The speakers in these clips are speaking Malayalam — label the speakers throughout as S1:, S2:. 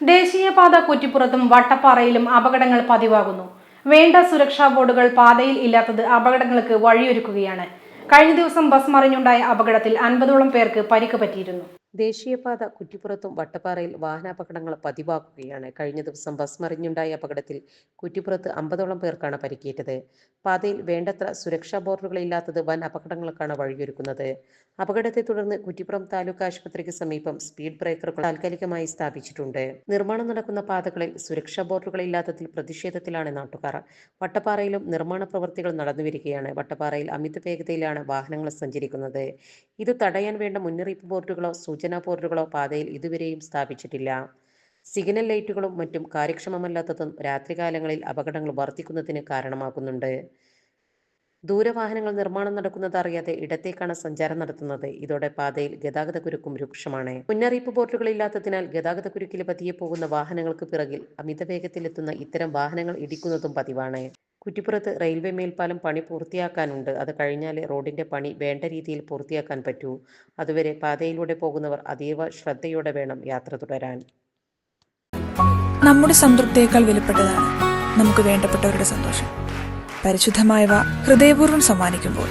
S1: ദേശീയപാത കുറ്റിപ്പുറത്തും വട്ടപ്പാറയിലും അപകടങ്ങൾ പതിവാകുന്നു. വേണ്ട സുരക്ഷാ ബോർഡുകൾ പാതയിൽ ഇല്ലാത്തത് അപകടങ്ങൾക്ക് വഴിയൊരുക്കുകയാണ്. കഴിഞ്ഞ ദിവസം ബസ് മറിഞ്ഞുണ്ടായ അപകടത്തിൽ അൻപതോളം പേർക്ക് പരിക്ക് പറ്റിയിരുന്നു.
S2: ദേശീയപാത കുറ്റിപ്പുറത്തും വട്ടപ്പാറയിൽ വാഹനാപകടങ്ങൾ പതിവാക്കുകയാണ്. കഴിഞ്ഞ ദിവസം ബസ് മറിഞ്ഞുണ്ടായ അപകടത്തിൽ കുറ്റിപ്പുറത്ത് അമ്പതോളം പേർക്കാണ് പരിക്കേറ്റത്. പാതയിൽ വേണ്ടത്ര സുരക്ഷാ ബോർഡുകളില്ലാത്തത് വൻ അപകടങ്ങൾക്കാണ് വഴിയൊരുക്കുന്നത്. അപകടത്തെ തുടർന്ന് കുറ്റിപ്പുറം താലൂക്ക് ആശുപത്രിക്ക് സമീപം സ്പീഡ് ബ്രേക്കറുകൾ താൽക്കാലികമായി സ്ഥാപിച്ചിട്ടുണ്ട്. നിർമ്മാണം നടക്കുന്ന പാതകളിൽ സുരക്ഷാ ബോർഡുകളില്ലാത്തതിൽ പ്രതിഷേധത്തിലാണ് നാട്ടുകാർ. വട്ടപ്പാറയിലും നിർമ്മാണ പ്രവൃത്തികൾ നടന്നുവരികയാണ്. വട്ടപ്പാറയിൽ അമിത വേഗതയിലാണ് വാഹനങ്ങൾ സഞ്ചരിക്കുന്നത്. ഇത് തടയാൻ വേണ്ട മുന്നറിയിപ്പ് ബോർഡുകളോ സൂചനാ ബോർഡുകളോ പാതയിൽ ഇതുവരെയും സ്ഥാപിച്ചിട്ടില്ല. സിഗ്നൽ ലൈറ്റുകളും മറ്റും കാര്യക്ഷമമല്ലാത്തതും രാത്രികാലങ്ങളിൽ അപകടങ്ങൾ വർദ്ധിക്കുന്നതിന് കാരണമാകുന്നുണ്ട്. ദൂരവാഹനങ്ങൾ നിർമ്മാണം നടക്കുന്നത് അറിയാതെ ഇടത്തേക്കാണ് സഞ്ചാരം നടത്തുന്നത്. ഇതോടെ പാതയിൽ ഗതാഗത കുരുക്കും രൂക്ഷമാണ്. മുന്നറിയിപ്പ് ബോർഡുകൾ ഇല്ലാത്തതിനാൽ ഗതാഗത കുരുക്കിൽ പതിയെ പോകുന്ന വാഹനങ്ങൾക്ക് പിറകിൽ അമിത വേഗത്തിലെത്തുന്ന ഇത്തരം വാഹനങ്ങൾ ഇടിക്കുന്നതും പതിവാണ്. കുറ്റിപ്പുറത്ത് റെയിൽവേ മേൽപ്പാലം പണി പൂർത്തിയാക്കാനുണ്ട്. അത് കഴിഞ്ഞാലേ റോഡിന്റെ പണി വേണ്ട രീതിയിൽ പൂർത്തിയാക്കാൻ പറ്റൂ. അതുവരെ പാതയിലൂടെ പോകുന്നവർ അതീവ ശ്രദ്ധയോടെ വേണം യാത്ര തുടരാൻ.
S3: നമ്മുടെ സംതൃപ്തിയേക്കാൾ വിലപ്പെട്ടതാണ് നമുക്ക് വേണ്ടപ്പെട്ടവരുടെ സന്തോഷം. പരിശുദ്ധമായവ ഹൃദയപൂർവം സമ്മാനിക്കുമ്പോൾ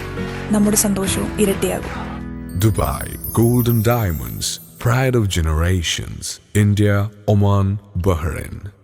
S3: നമ്മുടെ സന്തോഷവും ഇരട്ടിയാകും.
S4: Dubai golden diamonds Pride of Generations, India, Oman, Bahrain.